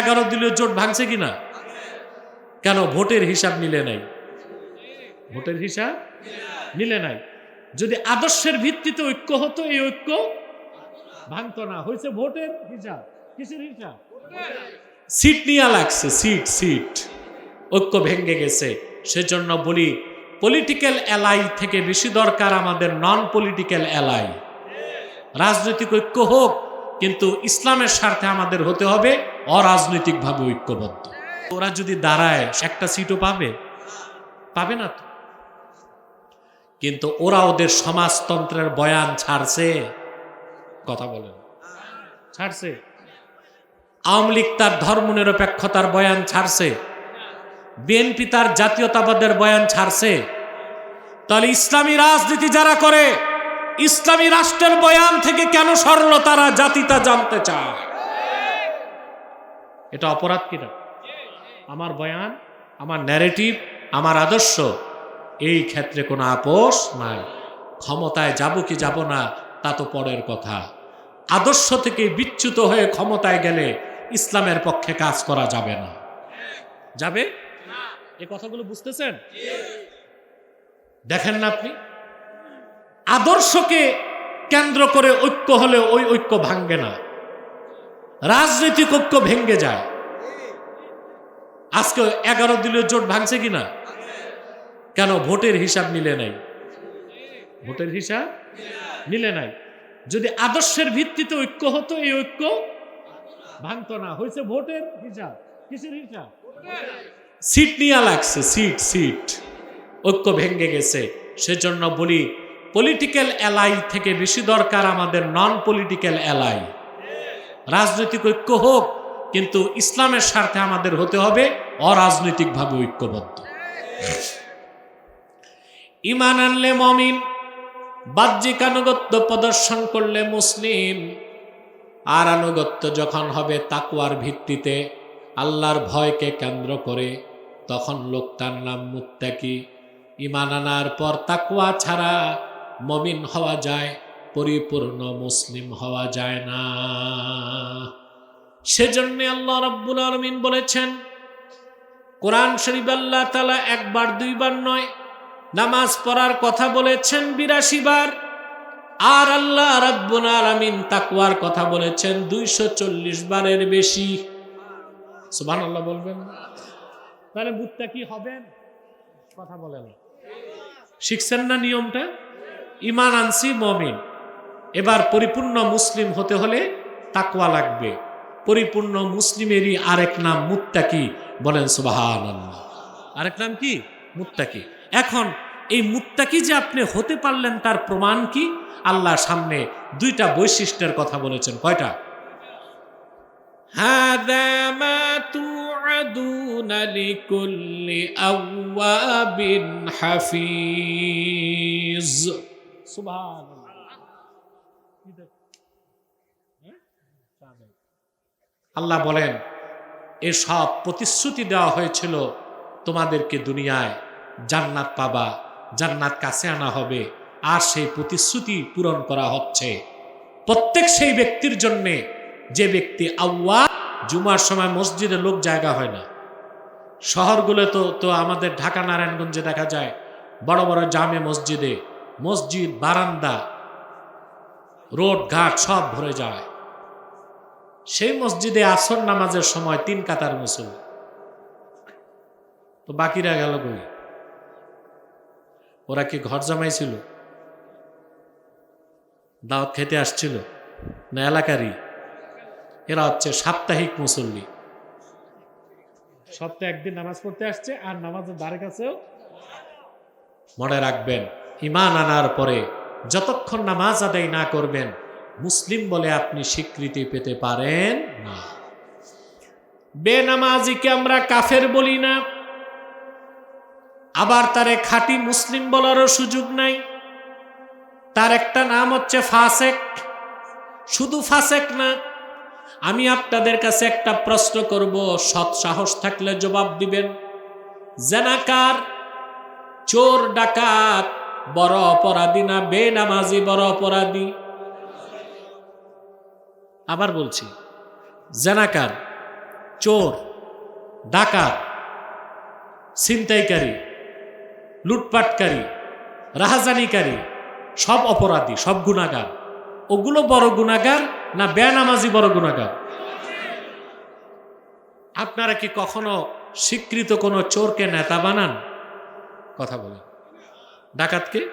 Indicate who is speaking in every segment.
Speaker 1: এগারো দলীয় জোট ভাঙছে কিনা? কেন? ভোটের হিসাব মিলে নাই। ভোটের হিসাব মিলে নাই। যদি আদর্শের ভিত্তিতে ঐক্য হতো, এই ঐক্য ভাঙতো না। হয়েছে ভোটের হিসাব। কিসের হিসাব? সিট নিয়ে লাগছে, সিট সিট। ঐক্য ভেঙে গেছে। সেজন্য বলি পলিটিক্যাল অ্যালাই থেকে বেশি দরকার আমাদের নন পলিটিক্যাল অ্যালাই রাজনৈতিক ঐক্য হোক কিন্তু ইসলামের স্বার্থে আমাদের হতে হবে অরাজনৈতিকভাবে ঐক্যবদ্ধ। ওরা যদি দাঁড়ায়, একটা সিটও পাবে? পাবে না তো। কিন্তু ওরা ওদের সমাজতন্ত্রের বয়ান ছাড়ছে। কথা বলেন। ছাড়ছে? আওয়ামী লীগ তার ধর্মনিরপেক্ষতার বয়ান ছাড়ছে। বিএনপি তার জাতীয়তাবাদের বয়ান ছাড়ছে। তাহলে ইসলামী রাজনীতি যারা করে ইসলামী রাষ্ট্রের বয়ান থেকে কেন সরল তারা জাতিটা জানতে চায়? এটা অপরাধ কিনা? আমার বয়ান আমার ন্যারেটিভ আমার আদর্শ এই ক্ষেত্রে কোনো আপোষ নাই। ক্ষমতায় যাব কি যাব না তা তো পরের কথা। আদর্শ থেকে বিচ্যুত হয়ে ক্ষমতায় গেলে ইসলামের পক্ষে কাজ করা যাবে না। যাবে? এ কথাগুলো বুঝতেছেন? দেখেন না আপনি? আদর্শকে কেন্দ্র করে ঐক্য হলে ওই ঐক্য ভাঙ্গে না। রাজনৈতিক ঐক্য ভেঙ্গে যায়। আজকে এগারো দলীয় জোট ভাঙছে কিনা কেন ভোটের হিসাব মিলে নাই? ভোটের হিসাব মিলে নাই। যদি আদর্শের ভিত্তিতে ঐক্য হতো, এই ঐক্য ভাঙতো না। হয়েছে ভোটের হিসাব। কিসের হিসাব? সিট নিয়ে লাগছে, সিট সিট। ঐক্য ভেঙ্গে গেছে। সেজন্য বলি পলিটিক্যাল অ্যালাই থেকে বেশি দরকার আমাদের নন পলিটিক্যাল অ্যালাই রাজনৈতিক ঐক্য হোক, কিন্তু ইসলামের স্বার্থে আমাদের হতে হবে অরাজনৈতিকভাবে ঐক্যবদ্ধ। ইমান আনলে মমিন, বাহ্যিক আনুগত্য প্রদর্শন করলে মুসলিম। আর আনুগত্য যখন হবে তাকুয়ার ভিত্তিতে, আল্লাহর ভয়কে কেন্দ্র করে, তখন লোকটার নাম মুত্তাকি। ইমান আনার পর তাকুয়া ছাড়া মমিন হওয়া যায়, পরিপূর্ণ মুসলিম হওয়া যায় না। সেজন্য আল্লাহ রাব্বুল আলমিন বলেছেন, কোরআন শরীফ আল্লাহ তালা একবার, দুইবার নয়, নামাজ পড়ার কথা বলেছেন বিরাশি বার, আর আল্লাহ রাব্বুল আলামিন তাকওয়ার কথা বলেছেন দুইশো চল্লিশ বারের বেশি। সুবহান আল্লাহ বলবেন তাহলে বুদ্ধা কি হবেন কথা বলেন। শিখছেন না নিয়মটা? ইমান আনসি মমিন এবার পরিপূর্ণ মুসলিম হতে হলে তাকওয়া লাগবে পরিপূর্ণ মুসলিমেরই আরেক নাম মুত্তাকি বলেন সুবাহান আরেক নাম কি মুত্তাকি এখন এই মুত্তাকি যে আপনি হতে পারলেন তার প্রমাণ কি আল্লাহ সামনে দুইটা বৈশিষ্ট্যের কথা বলেছেন কয়টা هذا ما توعدون لكل أواب حفيظ আল্লাহ বলেন, এসব প্রতিশ্রুতি দেওয়া হয়েছিল তোমাদেরকে দুনিয়ায় জান্নাত পাবা, জান্নাত কাছে আনা হবে, আর সেই প্রতিশ্রুতি পূরণ করা হচ্ছে। প্রত্যেক সেই ব্যক্তির জন্যে যে ব্যক্তি আউ্য়া জুমার সময় মসজিদে লোক জায়গা হয় না। শহরগুলোতে তো আমাদের ঢাকা, নারায়ণগঞ্জে দেখা যায়, বড় বড় জামে মসজিদে মসজিদ, বারান্দা, রোড, ঘাট সব ভরে যায়। সেই মসজিদে আসর নামাজের সময় তিন কাতার মুসল তো বাকিরা গেল কই? ওরা কি ঘর জমাইছিল? দাওয়াত খেতে আসছিল? না এলাকারই? এরা হচ্ছে সাপ্তাহিক মুসল্লি। সপ্তাহে একদিন নামাজ পড়তে আসছে আর নামাজের দ্বারে কাছেও মনে রাখবেন। ইমান আনার পরে যতক্ষণ নামাজ আদায় না করবেন, মুসলিম বলে আপনি স্বীকৃতি পেতে পারেন না। বেনামাজিকে আমরা কাফের বলি না। আবার তারে খাঁটি মুসলিম বলারও সুযোগ নাই। তার একটা নাম হচ্ছে ফাসেক। শুধু ফাসেক না, আমি আপনাদের কাছে একটা প্রশ্ন করব, সৎ সাহস থাকলে জবাব দিবেন। জেনাকার, চোর, ডাকাত বড় অপরাধী না বেনামাজি বড় অপরাধী? আবার বলছি, জেনাকার, চোর, ডাকাত, ছিনতাইকারী, লুটপাটকারী, রাহাজানিকারী, সব অপরাধী, সব গুণাগার ওগুলো বড় গুণাগার না বেনামাজি বড় গুণাগার আপনারা কি কখনো স্বীকৃত কোনো চোরকে নেতা বানান? কথা বলেন। ডাকাতকে?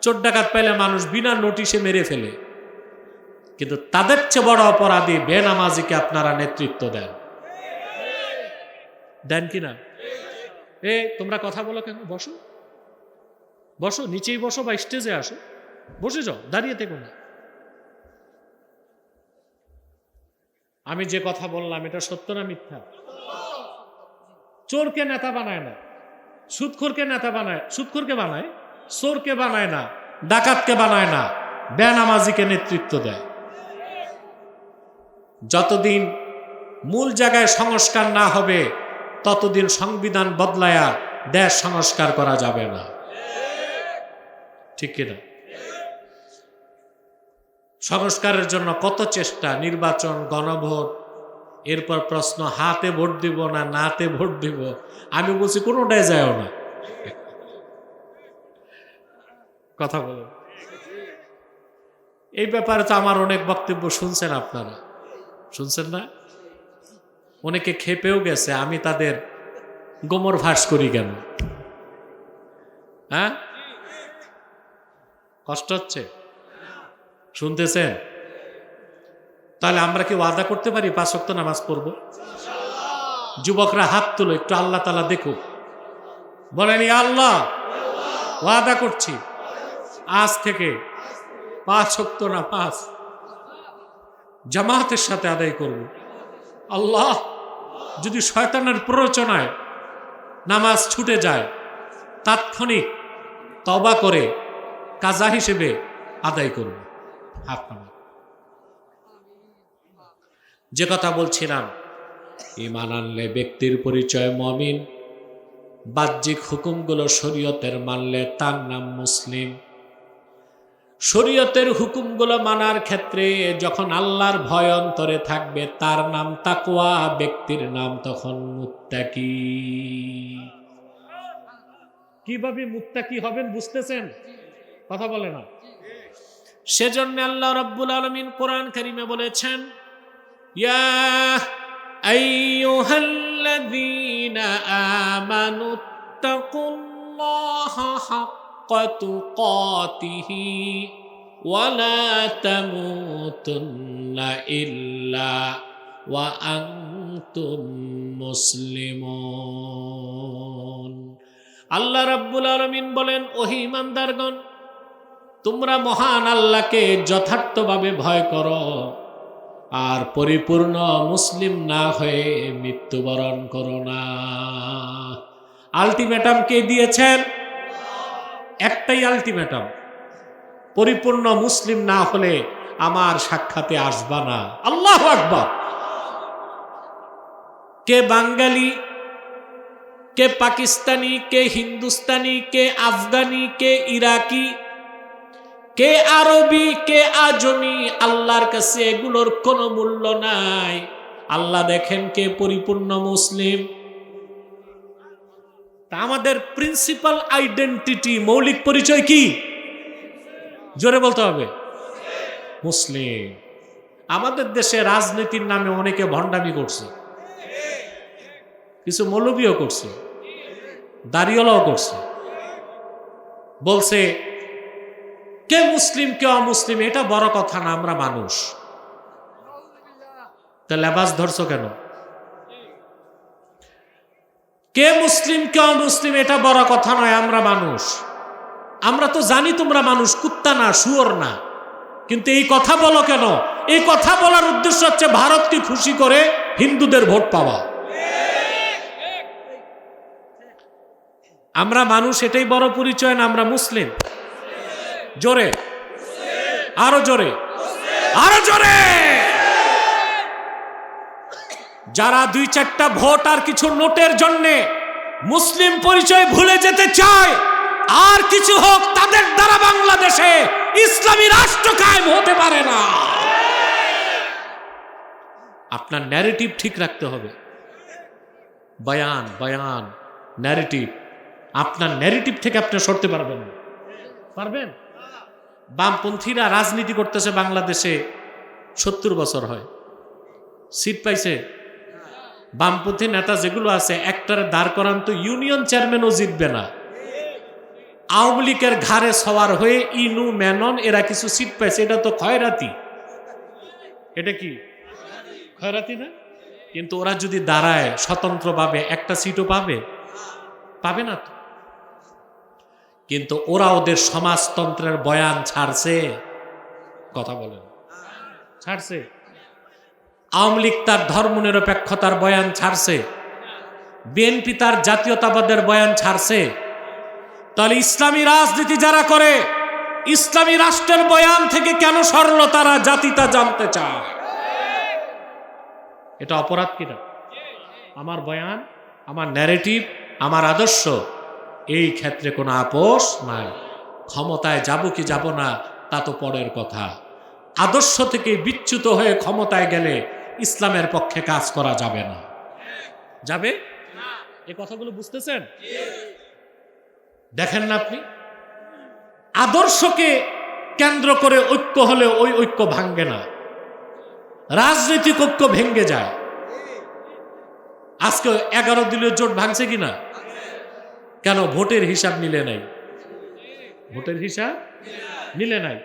Speaker 1: চোর ডাকাত পাইলে মানুষ বিনা নোটিশে মেরে ফেলে। কিন্তু তাদের চেয়ে বড় অপরাধী বেনামাজিকে আপনারা নেতৃত্ব দেন। দেন কি না? এ, তোমরা কথা বলো কেন? বসো। বসো, নিচেই বসো বা স্টেজে আসো। বসে যাও, দাঁড়িয়ে থেকো না। আমি যে কথা বললাম, এটা সত্য না মিথ্যা? চোরকে নেতা বানায় না। সুদখোরকে নেতা বানায় সুদখোরকে বানায়? চোরকে বানায় না, ডাকাতকে বানায় না, বেনামাজিকে নেতৃত্ব দেয়। যতদিন মূল জায়গায় সংস্কার না হবে, ততদিন সংবিধান বদলায়া দেশ সংস্কার করা যাবে না। ঠিক কিনা? সংস্কারের জন্য কত চেষ্টা? নির্বাচন, গণভোট এরপর প্রশ্ন, হাতে ভোট দিব না নাতে ভোট দিব? আমি বলছি, কোনোটাই যায়ও না। কথা বলো। এই ব্যাপারে তো আমার অনেক বক্তব্য শুনছেন আপনারা। শুনছেন না? অনেকে খেপেও গেছে, আমি তাদের গোমর ভাস করি কেন? হ্যাঁ? কষ্ট হচ্ছে? শুনতেছেন? তাহলে আমরা কি ওয়াদা করতে পারি পাঁচ ওয়াক্ত নামাজ পড়ব? যুবকরা হাত তুলো, একটু আল্লাহ তালা দেখুক। বলেন, "ইয়া আল্লাহ, ওয়াদা করছি। আজ থেকে পাঁচ ওয়াক্ত নামাজ জামাতের সাথে আদায় করব। আল্লাহ, যদি শয়তানের প্ররোচনায় নামাজ ছুটে যায়, তাৎক্ষণিক তবা করে কাজা হিসেবে আদায় করব। নামা যে কথা বলছিলাম। ইমান আনলে ব্যক্তির পরিচয় মমিন। বাহ্যিক হুকুমগুলো শরীয়তের মানলে তার নাম মুসলিম। শরীয়তের হুকুমগুলো মানার ক্ষেত্রে যখন আল্লাহর ভয় অন্তরে থাকবে, তার নাম তাকুয়া ব্যক্তির নাম তখন মুত্তাকি। কীভাবে মুত্তাকি হবেন বুঝতেছেন? কথা বলে না। সেজন্য আল্লাহ রাব্বুল আলমিন কোরআন কারিমে বলেছেন ইয়া আইয়ুহাল্লাযীনা আমানু তাকুল্লাহা হাক্কা তুকাতিহি ওয়ালা তামুতুন্না ইল্লা ওয়া আনতুম মুসলিমুন আল্লাহ রাব্বুল আলামিন বলেন, ওহি ইমানদারগণ, তোমরা মহান আল্লাহকে যথার্থভাবে ভয় করো। আর পরিপূর্ণ মুসলিম না হয়ে মৃত্যুবরণ করো না। আলটিমেটাম কে দিয়েছেন? একটাই আলটিমেটাম। পরিপূর্ণ মুসলিম না হলে আমার সাক্ষাতে আসবা না। আল্লাহ আকবর। কে বাঙালি, কে পাকিস্তানি, কে হিন্দুস্তানি, কে আফগানি, কে ইরাকি কে আরবি, কে আজমি, আল্লাহর কাছে এগুলোর কোনো মূল্য নাই। আল্লাহ দেখেন কে পরিপূর্ণ মুসলিম। আমাদের প্রিন্সিপাল আইডেন্টিটি মৌলিক পরিচয় কি? জোরে বলতে হবে। মুসলিম। আমাদের দেশে রাজনীতির নামে অনেকে ভণ্ডামি করছে। কিছু মৌলবীও করছে। দাড়িওয়ালাও করছে। বলছে কে মুসলিম, কে অমুসলিম, এটা বড় কথা না, আমরা মানুষ। তা লেবাস ধরছো কেন? কে মুসলিম, কে অমুসলিম, এটা বড় কথা নয়, আমরা মানুষ। আমরা তো জানি তোমরা মানুষ, কুত্তা না, শুয়োর না। কিন্তু এই কথা বলো কেন? এই কথা বলার উদ্দেশ্য হচ্ছে ভারতকে খুশি করে হিন্দুদের ভোট পাওয়া। আমরা মানুষ, এটাই বড় পরিচয় না, আমরা মুসলিম। জোরে। আরও জোরে। আরও জোরে। যারা দুই চারটা ভোট আর কিছু নোটের জন্যে মুসলিম পরিচয় ভুলে যেতে চায়, আর কিছু হোক, তাদের দ্বারা বাংলাদেশে ইসলামী রাষ্ট্র কায়েম হতে পারে না। আপনার ন্যারেটিভ ঠিক রাখতে হবে। বয়ান বয়ান ন্যারেটিভ আপনার ন্যারেটিভ থেকে আপনি সরতে পারবেন। পারবেন? বামপন্থীরা রাজনীতি করতেছে বাংলাদেশে সত্তর বছর হয়। সিট পাইছে? বামপন্থী নেতা যেগুলো আছে, একটারে দাঁড় করান তো ইউনিয়ন চেয়ারম্যানও জিতবে না। আওয়ামী লীগের ঘাড়ে সওয়ার হয়ে ইনু মেনন এরা কিছু সিট পাইছে। এটা তো খয়রাতি এটা কি? খয়রাতি না? কিন্তু ওরা যদি দাঁড়ায় স্বতন্ত্রভাবে, একটা সিটও পাবে? পাবে না তো। কিন্তু ওরা ওদের সমাজতন্ত্রের বয়ান ছাড়ছে, কথা বলেন। ছাড়ছে? আওয়ামী লীগ তার ধর্মনিরপেক্ষতার বয়ান ছাড়ছে। বিএনপি তার জাতীয়তাবাদের বয়ান ছাড়ছে। তাহলে ইসলামী রাজনীতি যারা করে, ইসলামী রাষ্ট্রের বয়ান থেকে কেন সরল তারা জাতিটা জানতে চায়? এটা অপরাধ কিনা? আমার বয়ান, আমার ন্যারেটিভ আমার আদর্শ এই ক্ষেত্রে কোনো আপোষ নাই। ক্ষমতায় যাব কি যাব না, তা তো পরের কথা। আদর্শ থেকে বিচ্যুত হয়ে ক্ষমতায় গেলে ইসলামের পক্ষে কাজ করা যাবে না। যাবে? এ কথাগুলো বুঝতেছেন? দেখেন না আপনি? আদর্শকে কেন্দ্র করে ঐক্য হলে ওই ঐক্য ভাঙ্গে না। রাজনৈতিক ঐক্য ভেঙ্গে যায়। আজকে এগারো দিনের জোট ভাঙছে কিনা? কেন ভোটের হিসাব মিলে নাই? ভোটের হিসাব মিলে নাই।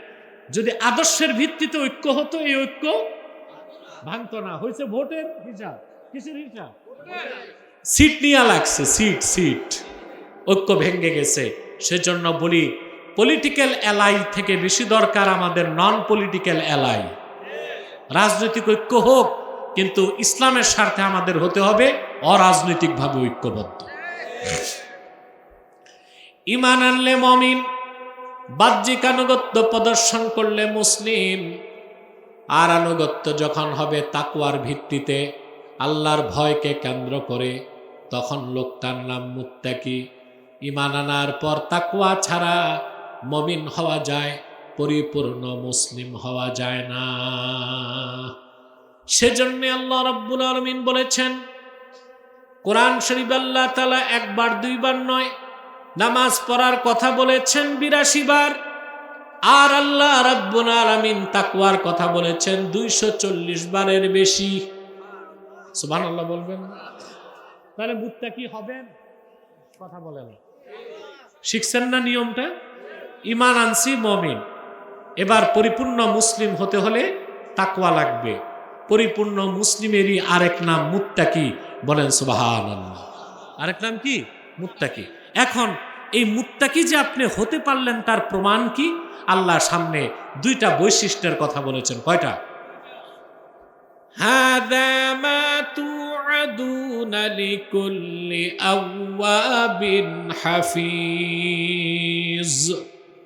Speaker 1: যদি আদর্শের ভিত্তিতে ঐক্য হতো, এই ঐক্য ভাঙতো না। হয়েছে ভোটের হিসাব। কিসের হিসাব? সিট নিয়ে লাগছে, সিট সিট। ঐক্য ভেঙে গেছে। সেজন্য বলি পলিটিক্যাল অ্যালাই থেকে বেশি দরকার আমাদের নন পলিটিক্যাল অ্যালাই রাজনৈতিক ঐক্য হোক, কিন্তু ইসলামের স্বার্থে আমাদের হতে হবে অরাজনৈতিকভাবে ঐক্যবদ্ধ। ইমান আনলে মমিন, বাহ্যিক আনুগত্য প্রদর্শন করলে মুসলিম। আর আনুগত্য যখন হবে তাকুয়ার ভিত্তিতে, আল্লাহর ভয়কে কেন্দ্র করে, তখন লোকটার নাম মুত্তাকি। ইমান আনার পর তাকুয়া ছাড়া মমিন হওয়া যায়, পরিপূর্ণ মুসলিম হওয়া যায় না। সেজন্য আল্লাহ রাব্বুল আলমিন বলেছেন, কোরআন শরীফ আল্লাহ তালা একবার, দুইবার নয় নামাজ পড়ার কথা বলেছেন বিরাশি বার। আর আল্লাহ রাব্বুল আলামিন তাকওয়ার কথা বলেছেন দুইশো চল্লিশ বারের বেশি। সুবহান আল্লাহ বলবেন। তাহলে বুদ্ধা কি হবেন কথা বলেন। শিখছেন না নিয়মটা? ইমান আনসি মমিন। এবার পরিপূর্ণ মুসলিম হতে হলে তাকওয়া লাগবে। পরিপূর্ণ মুসলিমেরই আরেক নাম মুত্তাকি। বলেন সুবাহান আরেক নাম কি? মুত্তাকি। এখন এই মুত্তাকি যে আপনি হতে পারলেন তার প্রমাণ কি আল্লাহ সামনে দুইটা বৈশিষ্ট্যের কথা বলেছেন কয়টা هذا ما توعدون لكل أواب حفيظ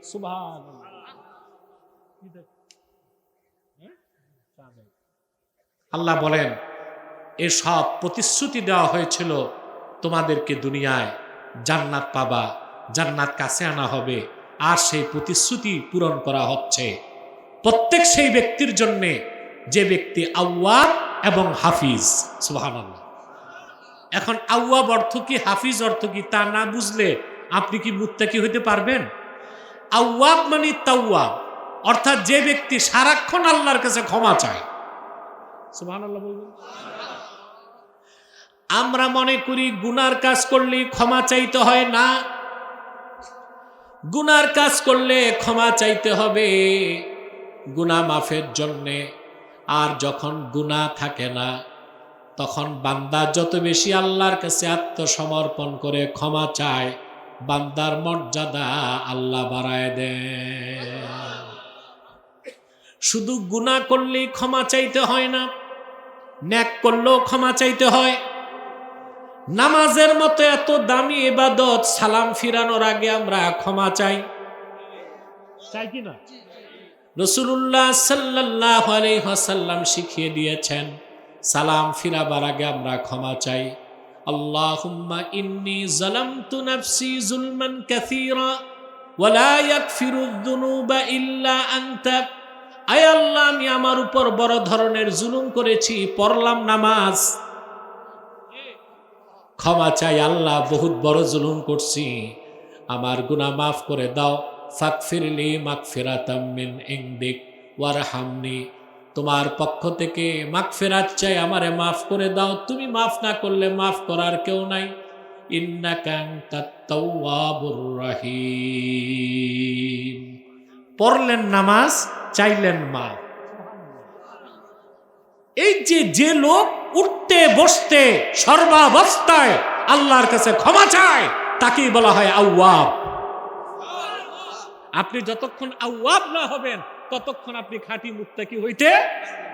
Speaker 1: سبحان আল্লাহ বলেন এসব প্রতিশ্রুতি দেওয়া হয়েছিল তোমাদেরকে দুনিয়ায় জান্নাত পাবা, জান্নাত কাছে আনা হবে, আর সেই প্রতিশ্রুতি পূরণ করা হচ্ছে। প্রত্যেক সেই ব্যক্তির জন্যে যে ব্যক্তি আউয়াব এবং হাফিজ, সুবহানাল্লাহ। এখন আউয়াব অর্থ কি, হাফিজ অর্থ কি, তা না বুঝলে আপনি কি মুত্তাকি হইতে পারবেন? আউয়াব মানে তাওয়াব, অর্থাৎ যে ব্যক্তি সারাক্ষণ আল্লাহর কাছে ক্ষমা চায়। সুবহানাল্লাহ বলবেন। আমরা মনে করি গুনার কাজ করলে ক্ষমা চাইতে হয় না। গুনার কাজ করলে ক্ষমা চাইতে হবে গুণা মাফের জন্যে। আর যখন গুনাহ থাকে না, তখন বান্দা যত বেশি আল্লাহর কাছে আত্মসমর্পণ করে ক্ষমা চায়, বান্দার মর্যাদা আল্লাহ বাড়ায় দেয়। শুধু গুনাহ করলেই ক্ষমা চাইতে হয় না, ন্যাক করলেও ক্ষমা চাইতে হয়। নামাজের মতো এত দামি এবাদত সালাম ফিরানোর আগে আমরা ক্ষমা চাই। চাই কি না? রসুল্লাহ সাল্লাহ শিখিয়ে দিয়েছেন সালাম ফিরাবার আগে আমরা ক্ষমা চাই। আল্লাহুম্মা ইন্নি জালামতু নাফসি জুলমান কাসীরা ওয়ালা ইয়াগফিরু যুনুবা ইল্লা আনতা। আয় আল্লাহ আমি আমার উপর বড় ধরনের জুলুম করেছি পড়লাম নামাজ। ক্ষমা চাই আল্লাহ, বহুত বড় জুলুম করছি। আমার গুনাহ মাফ করে দাও। ফাকফিরলি মাগফিরাতাম মিন ইনদিক ওয়ারহামনি। তোমার পক্ষ থেকে মাগফিরাত চাই, আমারে মাফ করে দাও। তুমি মাফ না করলে মাফ করার কেউ নাই। পড়লেন নামাজ, চাইলেন মা এই যে যে লোক উঠতে, বসতে সর্বাবস্থায় আল্লাহর কাছে ক্ষমা চায়, তাকেই বলা হয় আউয়াব। আপনি যতক্ষণ আউয়াব না হবেন, ততক্ষণ আপনি খাঁটি মুক্তাকি হইতে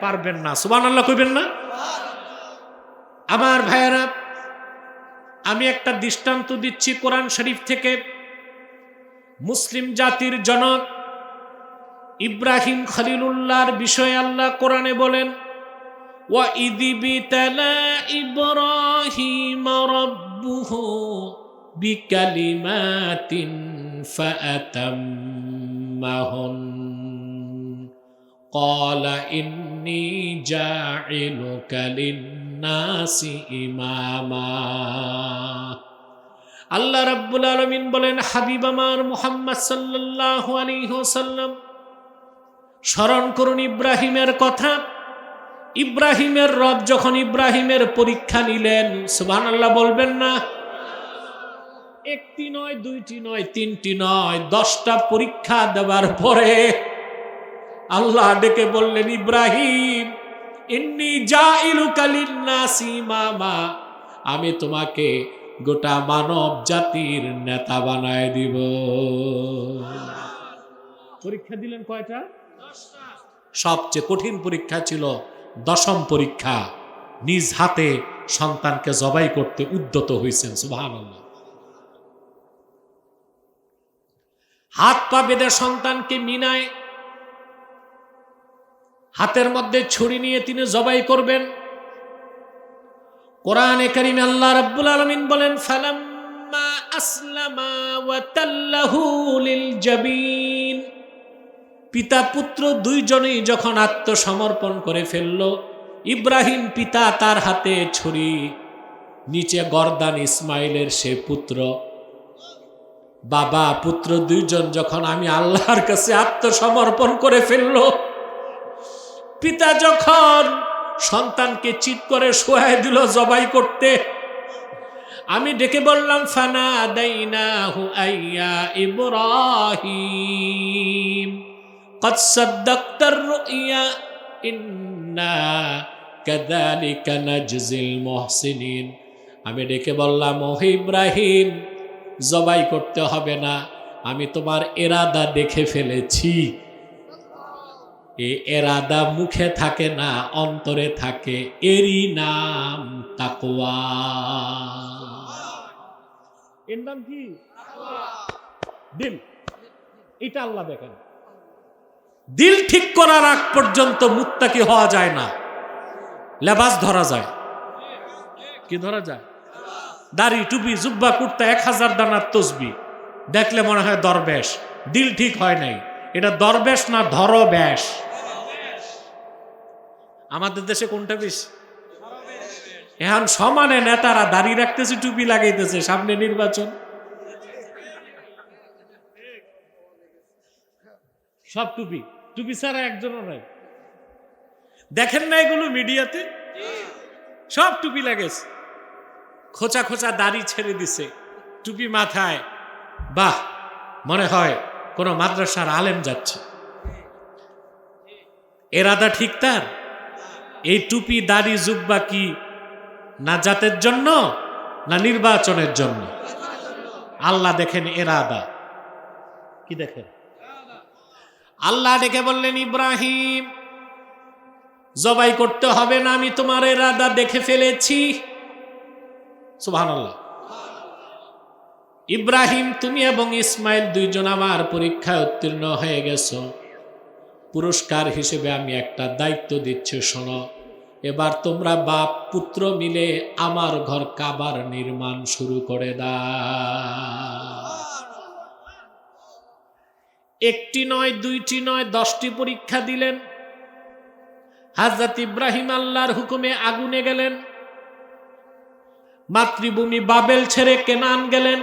Speaker 1: পারবেন না। সুবান আল্লাহ কইবেন না? আমার ভাইয়েরা, আমি একটা দৃষ্টান্ত দিচ্ছি কোরআন শরীফ থেকে। মুসলিম জাতির জনক ইব্রাহিম খলিলুল্লাহর বিষয়ে আল্লাহ কোরআনে বলেন وَإِذِ ابْتَلَى إِبْرَاهِيمَ رَبُّهُ بِكَلِمَاتٍ فَأَتَمَّهُنَّ قَالَ إِنِّي جَاعِلُكَ لِلنَّاسِ إِمَامًا আল্লাহ রাব্বুল আলমিন বলেন হাবিব আমার মুহাম্মদ সাল্লাল্লাহু আলাইহি ওয়াসাল্লাম স্মরণ করুন ইব্রাহিমের কথা ইব্রাহিমের রব যখন ইব্রাহিমের পরীক্ষা নিলেন সুবহান আল্লাহ বলবেন না? একটি নয় দুইটি নয় তিনটি নয় দশটা পরীক্ষা দেওয়ার পরে আল্লাহ ডেকে বললেন ইব্রাহিম ইন্নি জাইলুকালিন্নাসি মামা আমি তোমাকে গোটা মানব জাতির নেতা বানায় দিব। পরীক্ষা দিলেন কয়টা? সবচেয়ে কঠিন পরীক্ষা ছিল দশম পরীক্ষা, নিজ হাতে সন্তানকে জবাই করতে উদ্যত হয়েছেন সুবাহান হাত পা বেঁধে সন্তানকে মিনায়, হাতের মধ্যে ছুরি নিয়ে তিনি জবাই করবেন। কোরআনে কারিমে আল্লাহ রাব্বুল আলমিন বলেন, ফালাম্মা আসলামা ওয়া তাল্লাহু লিল জাবিন। পিতা পুত্র দুইজনেই যখন আত্মসমর্পণ করে ফেলল, ইব্রাহিম পিতা তার হাতে ছুরি, নিচে গর্দান ইসমাইলের সে পুত্র। বাবা, পুত্র দুইজন যখন আমি আল্লাহর কাছে আত্মসমর্পণ করে ফেলল, পিতা যখন সন্তানকে চিৎ করে সোহাই দিল জবাই করতে, আমি ডেকে বললাম ফানা দাইনা হু আইয়া ইব্রাহিম। قد صدقت الرؤيا إنا كذلك نجزي المحسنين আমি ডেকে বললাম ওহে ইব্রাহিম জবাই করতে হবে না আমি তোমার এরাদা দেখে ফেলেছি এ এরাদা মুখে থাকে না অন্তরে থাকে এরই নাম তাকওয়া এর নাম কি দিল এটা আল্লাহ দেখেন দিল ঠিক করার আগ পর্যন্ত মুত্তাকি হওয়া যায় না। লেবাস ধরা যায়। কি ধরা যায়? দাড়ি, টুপি, জুব্বা, কুর্তা, এক হাজার দানার তসবি। দেখলে মনে হয় দরবেশ। দিল ঠিক হয় নাই। এটা দরবেশ না ধরবেশ? আমাদের দেশে কোনটা বেশি? এখন সমানে নেতারা দাড়ি রাখতেছে, টুপি লাগাইতেছে, সামনে নির্বাচন। সব টুপি। টুপি ছাড়া একজনও নাই। দেখেন না এগুলো মিডিয়াতে? সব টুপি লাগেছে। খোঁচা খোঁচা দাড়ি ছেড়ে দিছে। টুপি মাথায়। বাহ, মনে হয় কোন মাদ্রাসার আলেম যাচ্ছে। এরাদা ঠিক তার? এই টুপি, দাড়ি, জুব্বা কি না জাতের জন্য না নির্বাচনের জন্য? আল্লাহ দেখেন এরাদা। কি দেখেন? আল্লাহ ডেকে বললেন, ইব্রাহিম, জবাই করতে হবে না, আমি তোমার এরাদা দেখে ফেলেছি। সুহান আল্লাহ ইব্রাহিম, তুমি এবং ইসমাইল দুইজন আমার পরীক্ষায় উত্তীর্ণ হয়ে গেছো। পুরস্কার হিসেবে আমি একটা দায়িত্ব দিচ্ছি, শোনো। এবার তোমরা বাপ, পুত্র মিলে আমার ঘর কাবার নির্মাণ শুরু করে দা একটি নয়, দুইটি নয়, দশটি পরীক্ষা দিলেন। হাজরত ইব্রাহিম আল্লাহর হুকুমে আগুনে গেলেন। মাতৃভূমি বাবেল ছেড়ে কেনান গেলেন।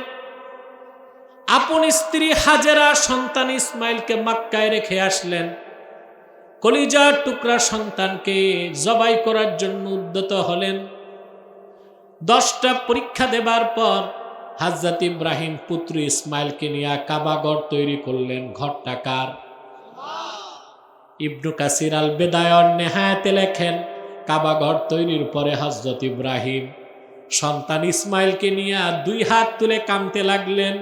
Speaker 1: আপন স্ত্রী হাজেরা সন্তান ইসমাইলকে মাক্কায় রেখে আসলেন। কলিজার টুকরা সন্তানকে জবাই করার জন্য উদ্যত হলেন। দশটা পরীক্ষা দেবার পর হাজরত ইব্রাহিম পুত্র ইসমাইলকে নিয়ে কাবাগর তৈরি করলেন। ঘরটা কার? ইবনু কাসির আল বেদায়ন নেহায়াতে লেখেন কাবাগর তৈরির পরে হজরত ইব্রাহিম সন্তান ইসমাইলকে নিয়ে দুই হাত তুলে কামতে লাগলেন।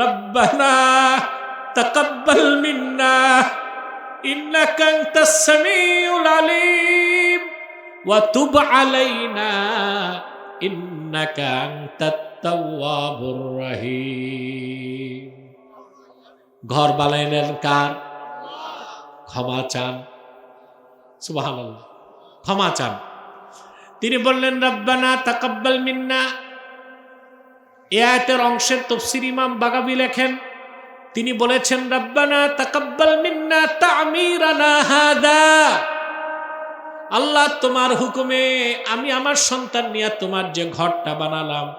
Speaker 1: রব্বানা তাকাব্বাল মিন্না, ইন্নাকা আনতাস সামিউল আলিম, ওয়া তুব আলাইনা, ইন্নাকা আনতাত তাওয়াবুর রহিম ঘর বানাইলেন কার? ক্ষমা চান। সুবহানাল্লাহ। ক্ষমা চান। তিনি বললেন, রব্বানা তাকাব্বাল মিন্না। এ আয়াতের অংশের তফসির ইমাম বাগাবি লেখেন, তিনি বলেছেন, রব্বানা তাকাব্বাল মিন্না তামিরানা হাদা। আল্লাহ তোমার হুকুমে আমি আমার সন্তান নিয়ে তোমার যে ঘরটা বানালাম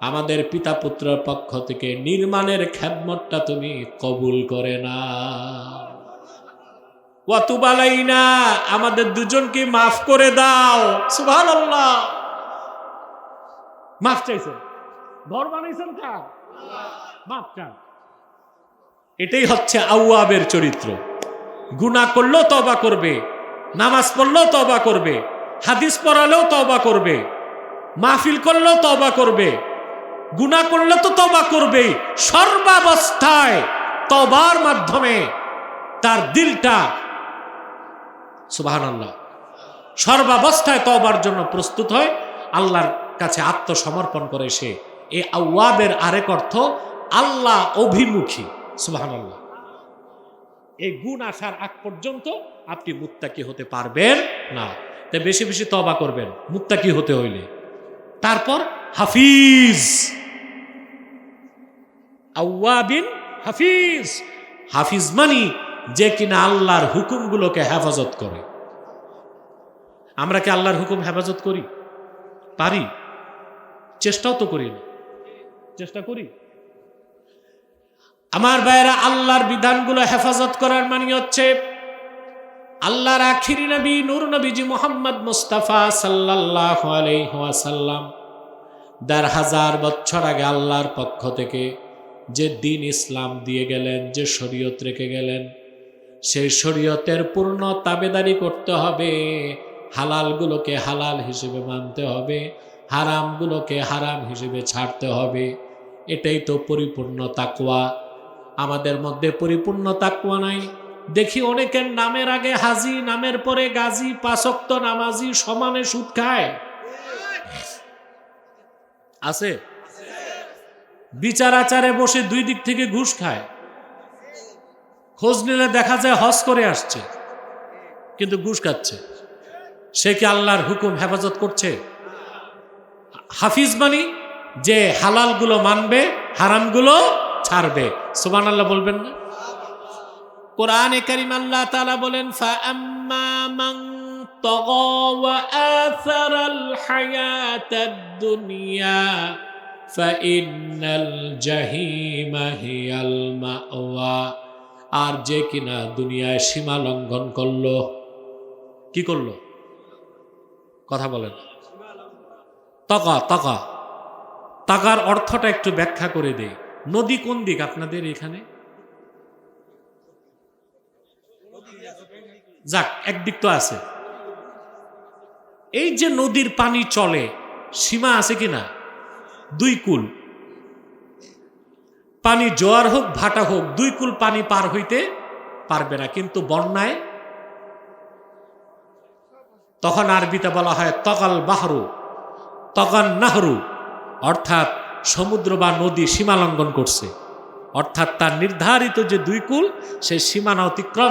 Speaker 1: আমাদের পিতা পুত্রের পক্ষ থেকে নির্মাণের খ্যাদমতটা তুমি কবুল করে না ওয়াতুবালাইনা আমাদের দুজনকে মাফ করে দাও। আল্লাহ মাফ চাইছেন? ঘর বানাইছেন কার? মাফ এটাই হচ্ছে আউয়াবের চরিত্র। গুনাহ করলেও তবা করবে, নামাজ পড়লেও তবা করবে, হাদিস পড়ালেও তবা করবে, মাহফিল করলেও তবা করবে গুনাহ করলে তো তবা করবেই। সর্বাবস্থায় তবার মাধ্যমে তার দিলটা আল্লাহ সর্বাবস্থায় তবার জন্য প্রস্তুত হয়। আল্লাহর কাছে আত্মসমর্পণ করে সে। এই আউয়াবের আরেক অর্থ আল্লাহ অভিমুখী আল্লাহ এই গুণ আসার আগ পর্যন্ত আপনি মুত্তাকি হতে পারবেন না। তাই বেশি বেশি তবা করবেন, মুত্তাকি হতে হইলে। তারপর হাফিজ। আউয়াবিন হাফিজ। হাফিজ মানি যে কিনা আল্লাহর হুকুমগুলোকে হেফাজত করে। আমরা কি আল্লাহর হুকুম হেফাজত করি? পারি। চেষ্টাও তো করি না। চেষ্টা করি। আমার ভাইয়েরা, আল্লাহর বিধানগুলো হেফাজত করার মানে হচ্ছে আল্লাহর আখিরি নবী, নূর নবীজি মোহাম্মদ মুস্তাফা সাল্লাহ আলাইসাল্লাম দেড় হাজার বছর আগে আল্লাহর পক্ষ থেকে যে দিন ইসলাম দিয়ে গেলেন, যে শরীয়ত রেখে গেলেন, সেই শরীয়তের পূর্ণ তাবেদারি করতে হবে, হালালগুলোকে হালাল হিসেবে মানতে হবে, হারামগুলোকে হারাম হিসেবে ছাড়তে হবে। এটাই তো পরিপূর্ণ তাকুয়া আমাদের মধ্যে পরিপূর্ণ তাকুয়া নাই। দেখি অনেকের নামের আগে হাজি, নামের পরে গাজী পাশক্ত নামাজি সমানে সুদ খায়। আছে? বিচার আচারে বসে দুই দিক থেকে ঘুষ খায়। খোঁজ নিলে দেখা যায় হজ করে আসছে, কিন্তু ঘুষ খাচ্ছে। সে কি আল্লাহর হুকুম হেফাজত করছে? হাফিজ মানি যে হালালগুলো মানবে, হারামগুলো ছাড়বে। সুবান আল্লাহ বলবেন না? কোরআনে করিম আল্লাহ তালা বলেন তাগা ওয়া আসারাল দুনিয়া। আর যে কিনা দুনিয়ায় সীমা লঙ্ঘন করল, কি করল? কথা বলেন। তকা তকা। টাকার অর্থটা একটু ব্যাখ্যা করে দেই। নদী কোন দিক আপনাদের এখানে? যাক, একদিক তো আছে। এই যে নদীর পানি চলে, সীমা আছে কিনা? দুই কুল। পানি জোয়ার হোক, ভাটা হোক, দুই কুল পানি পার হইতে পারবে না। কিন্তু বন্যায় তখন আরবিতে বলা হয় তকাল বাহরু তকান নাহরু, অর্থাৎ সমুদ্র বা নদী সীমা লঙ্ঘন করছে। অর্থাৎ তার নির্ধারিত যে দুই কুল সেই সীমানা অতিক্রম